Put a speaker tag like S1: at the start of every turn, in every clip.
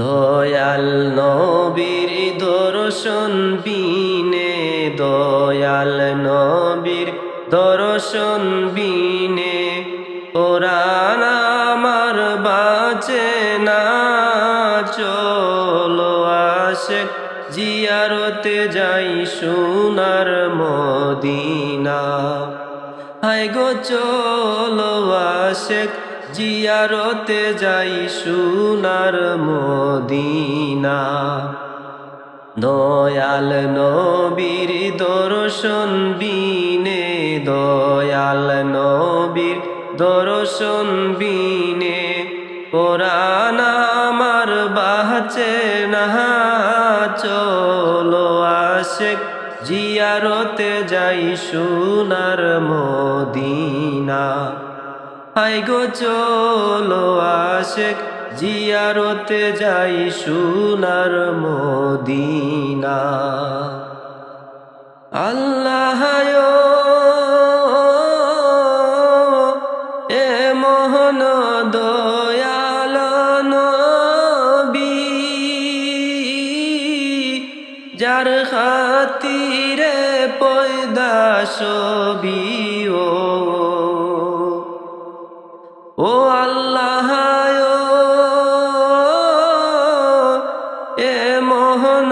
S1: দয়াল নবীর দর্শন বিনে, দয়াল নবীর দর্শন বিনে। কোরআন আমার বাঁচে না, চলো আসে জিয়ারতে যাই সোনার মদিনা। হায় গো, চলো আশেক জিয়ারতে যাই সোনার মদিনা। দয়াল নবীর দর্শন বিনে, দয়াল নবীর দর্শন বিনে। কোরআন আমার বাহচে না, চলো আশেক। জিয়ারতে যাই সোনার মদিনা। হাই গো, চলো আশেক জিয়ারতে যাই সোনার মদিনা। আল্লাহ এ মোহন দয়াল নবী, যার খাতিরে পয়দা সবি ও ও আল্লাহ এ মোহন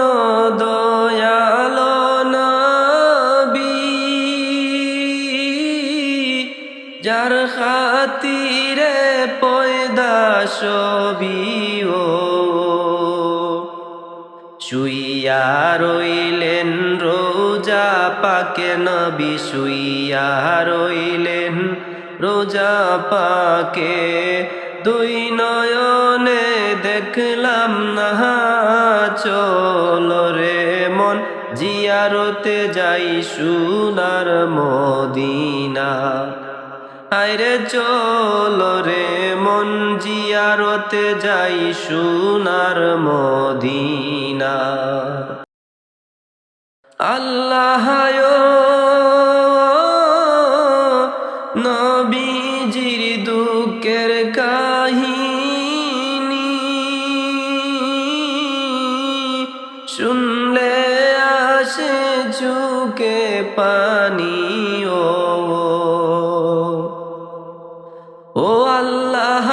S1: দয়াল নবী, যার খাতিরে পয়দা সবি ও, শুইয়া রইলেন রোজা পাকে নবী, শুইয়া রইলেন রোজা পাকে। দুই নয়নে দেখলাম না চল রে মন। জিয়ারতে যাই সোনার মদিনা। আরে চলো রে মন, জিয়ারতে যাই সোনার মদিনা। আল্লাহ দুঃখের কাহিনী। শুনলে আসে চুকে পানি ও আল্লাহ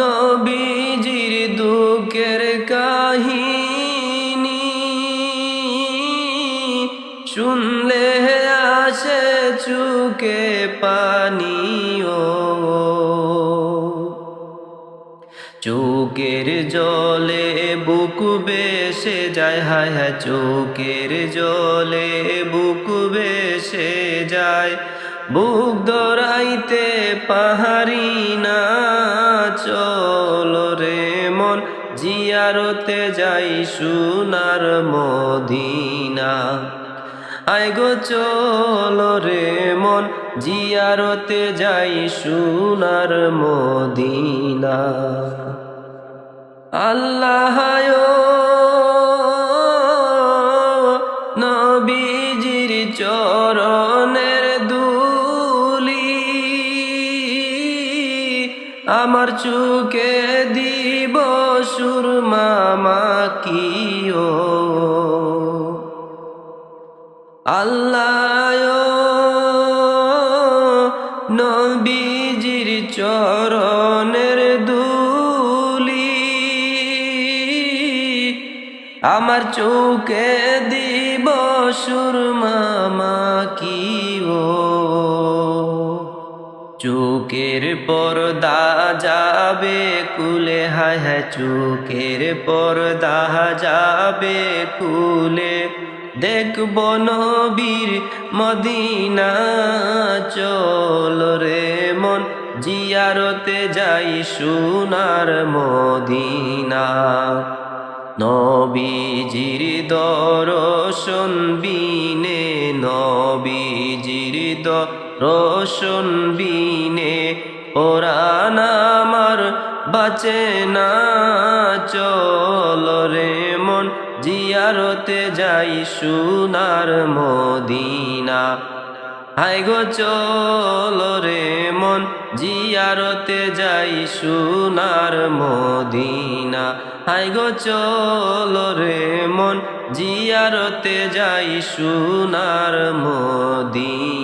S1: নবীজির দুঃখের কাহিনী। শুনলে আসে চুকে পানি ও চোখের জলে বুক বেসে যায়, হায় হায় চোখের জলে বুক বেসে যায়। বুক দরাইতে পাহাড়ি না চলো রে মন, জিয়ারতে যাই সোনার মদিনা। আই গো চলো রে মন, জিয়ারতে যাই সোনার মদিনা। আল্লাহ নবীজির চরণের দুলি, আমার চুকে দিব সুরমা কিও আল্লাহ নবীজির চরণের দুলি আমার চৌকে দিব সুরমা কিও চোখের পর্দা যাবে কুলে, হায় হায়, চোখের পর্দা যাবে কুলে। দেখব নবীর মদিনা, চল রে মন। জিয়ারতে যাই সোনার মদিনা। নবীজির দর্শন বিনে, নবীজির দর্শন বিনে। ওরান আমার বাঁচে না, চল রে জিয়ারতে যাই সোনার মদিনা। হাই গো, চল রে মন, জিয়ারতে যাই সোনার মদিনা। হাই গো, চলো রে মন, জিয়ারতে যাই সোনার মদিনা।